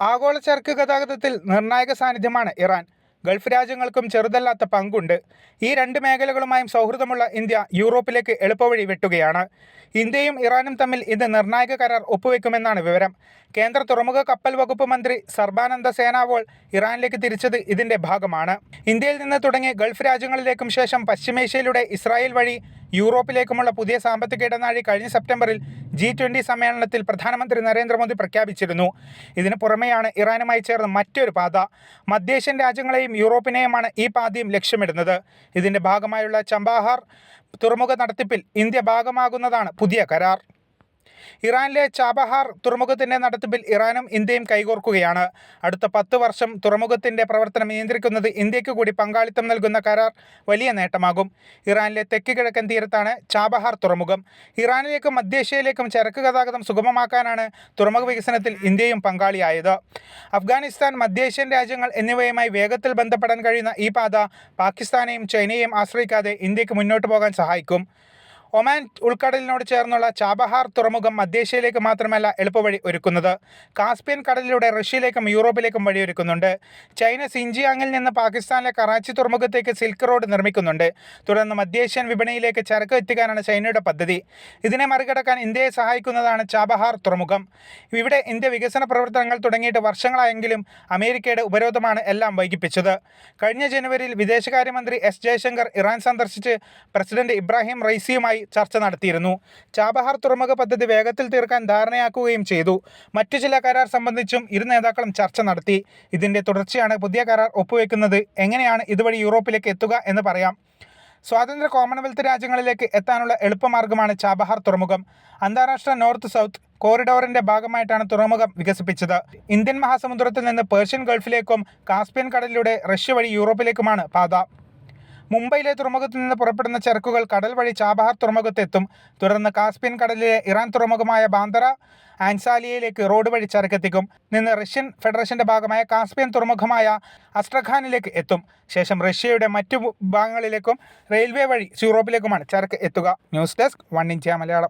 ആഗോള ചരക്ക് ഗതാഗതത്തിൽ നിർണായക സാന്നിധ്യമാണ് ഇറാൻ. ഗൾഫ് രാജ്യങ്ങൾക്കും ചെറുതല്ലാത്ത പങ്കുണ്ട്. ഈ രണ്ട് മേഖലകളുമായും സൗഹൃദമുള്ള ഇന്ത്യ യൂറോപ്പിലേക്ക് എളുപ്പവഴി വെട്ടുകയാണ്. ഇന്ത്യയും ഇറാനും തമ്മിൽ ഇത് നിർണായക കരാർ ഒപ്പുവെക്കുമെന്നാണ് വിവരം. കേന്ദ്ര തുറമുഖ കപ്പൽ വകുപ്പ് മന്ത്രി സർബാനന്ദ സേനാവോൾ ഇറാനിലേക്ക് തിരിച്ചത് ഇതിന്റെ ഭാഗമാണ്. ഇന്ത്യയിൽ നിന്ന് തുടങ്ങി ഗൾഫ് രാജ്യങ്ങളിലേക്കും ശേഷം പശ്ചിമേഷ്യയിലൂടെ ഇസ്രായേൽ വഴി യൂറോപ്പിലേക്കുമുള്ള പുതിയ സാമ്പത്തിക ഇടനാഴി കഴിഞ്ഞ സെപ്റ്റംബറിൽ ജി ട്വന്റി സമ്മേളനത്തിൽ പ്രധാനമന്ത്രി നരേന്ദ്രമോദി പ്രഖ്യാപിച്ചിരുന്നു. ഇതിന് പുറമെയാണ് ഇറാനുമായി ചേർന്ന് മറ്റൊരു പാത. മധ്യേഷ്യൻ രാജ്യങ്ങളെയും യൂറോപ്പിനെയുമാണ് ഈ പാതയും ലക്ഷ്യമിടുന്നത്. ഇതിന്റെ ഭാഗമായുള്ള ചമ്പാഹാർ തുറമുഖ നടത്തിപ്പിൽ ഇന്ത്യ ഭാഗമാകുന്നതാണ് പുതിയ കരാർ. ഇറാനിലെ ചാബഹാർ തുറമുഖത്തിന്റെ നടത്തിപ്പിൽ ഇറാനും ഇന്ത്യയും കൈകോർക്കുകയാണ്. അടുത്ത പത്ത് വർഷം തുറമുഖത്തിന്റെ പ്രവർത്തനം നിയന്ത്രിക്കുന്നത് ഇന്ത്യയ്ക്ക് കൂടി പങ്കാളിത്തം നൽകുന്ന കരാർ വലിയ നേട്ടമാകും. ഇറാനിലെ തെക്ക് കിഴക്കൻ തീരത്താണ് ചാബഹാർ തുറമുഖം. ഇറാനിലേക്കും മധ്യേഷ്യയിലേക്കും ചരക്ക് ഗതാഗതം സുഗമമാക്കാനാണ് തുറമുഖ വികസനത്തിൽ ഇന്ത്യയും പങ്കാളിയായത്. അഫ്ഗാനിസ്ഥാൻ മധ്യേഷ്യൻ രാജ്യങ്ങൾ എന്നിവയുമായി വേഗത്തിൽ ബന്ധപ്പെടാൻ കഴിയുന്ന ഈ പാത പാകിസ്ഥാനെയും ചൈനയെയും ആശ്രയിക്കാതെ ഇന്ത്യയ്ക്ക് മുന്നോട്ട് പോകാൻ സഹായിക്കും. ഒമാൻ ഉൾക്കടലിനോട് ചേർന്നുള്ള ചാബഹാർ തുറമുഖം മധ്യേഷ്യയിലേക്ക് മാത്രമല്ല എളുപ്പവഴി ഒരുക്കുന്നത്. കാസ്പിയൻ കടലിലൂടെ റഷ്യയിലേക്കും യൂറോപ്പിലേക്കും വഴിയൊരുക്കുന്നുണ്ട് ചൈന സിൻജിയാങ്ങിൽ നിന്ന് പാകിസ്ഥാനിലെ കറാച്ചി തുറമുഖത്തേക്ക് സിൽക്ക് റോഡ് നിർമ്മിക്കുന്നുണ്ട്. തുടർന്ന് മധ്യേഷ്യൻ വിപണിയിലേക്ക് ചരക്ക് എത്തിക്കാനാണ് ചൈനയുടെ പദ്ധതി. ഇതിനെ മറികടക്കാൻ ഇന്ത്യയെ സഹായിക്കുന്നതാണ് ചാബഹാർ തുറമുഖം. ഇവിടെ ഇന്ത്യ വികസന പ്രവർത്തനങ്ങൾ തുടങ്ങിയിട്ട് വർഷങ്ങളായെങ്കിലും അമേരിക്കയുടെ ഉപരോധമാണ് എല്ലാം വൈകിപ്പിച്ചത്. കഴിഞ്ഞ ജനുവരിയിൽ വിദേശകാര്യമന്ത്രി എസ് ജയശങ്കർ ഇറാൻ സന്ദർശിച്ച് പ്രസിഡന്റ് ഇബ്രാഹിം റൈസിയുമായി ചർച്ച നടത്തിയിരുന്നു. ചാബഹാർ തുറമുഖ പദ്ധതി വേഗത്തിൽ തീർക്കാൻ ധാരണയാക്കുകയും ചെയ്തു. മറ്റു ചില കരാർ സംബന്ധിച്ചും ഇരു നേതാക്കളും ചർച്ച നടത്തി. ഇതിന്റെ തുടർച്ചയാണ് പുതിയ കരാർ ഒപ്പുവെക്കുന്നത്. എങ്ങനെയാണ് ഇതുവഴി യൂറോപ്പിലേക്ക് എത്തുക എന്ന് പറയാം. സ്വാതന്ത്ര്യ കോമൺവെൽത്ത് രാജ്യങ്ങളിലേക്ക് എത്താനുള്ള എളുപ്പമാർഗമാണ് ചാബഹാർ തുറമുഖം. അന്താരാഷ്ട്ര നോർത്ത് സൗത്ത് കോറിഡോറിന്റെ ഭാഗമായിട്ടാണ് തുറമുഖം വികസിപ്പിച്ചത്. ഇന്ത്യൻ മഹാസമുദ്രത്തിൽ നിന്ന് പേർഷ്യൻ ഗൾഫിലേക്കും കാസ്പിയൻ കടലിലൂടെ റഷ്യ വഴി യൂറോപ്പിലേക്കുമാണ് പാത. മുംബൈയിലെ തുറമുഖത്ത് നിന്ന് പുറപ്പെടുന്ന ചരക്കുകൾ കടൽ വഴി ചാബഹാർ തുറമുഖത്തെത്തും. തുടർന്ന് കാസ്പിയൻ കടലിലെ ഇറാൻ തുറമുഖമായ ബാന്തറ ആൻസാലിയയിലേക്ക് റോഡ് വഴി ചരക്കെത്തിക്കും. നിന്ന് റഷ്യൻ ഫെഡറേഷന്റെ ഭാഗമായ കാസ്പിയൻ തുറമുഖമായ അസ്ട്രഖാനിലേക്ക് എത്തും. ശേഷം റഷ്യയുടെ മറ്റു ഭാഗങ്ങളിലേക്കും റെയിൽവേ വഴി യൂറോപ്പിലേക്കുമാണ് ചരക്ക് എത്തുക. News desk one India Malayalam.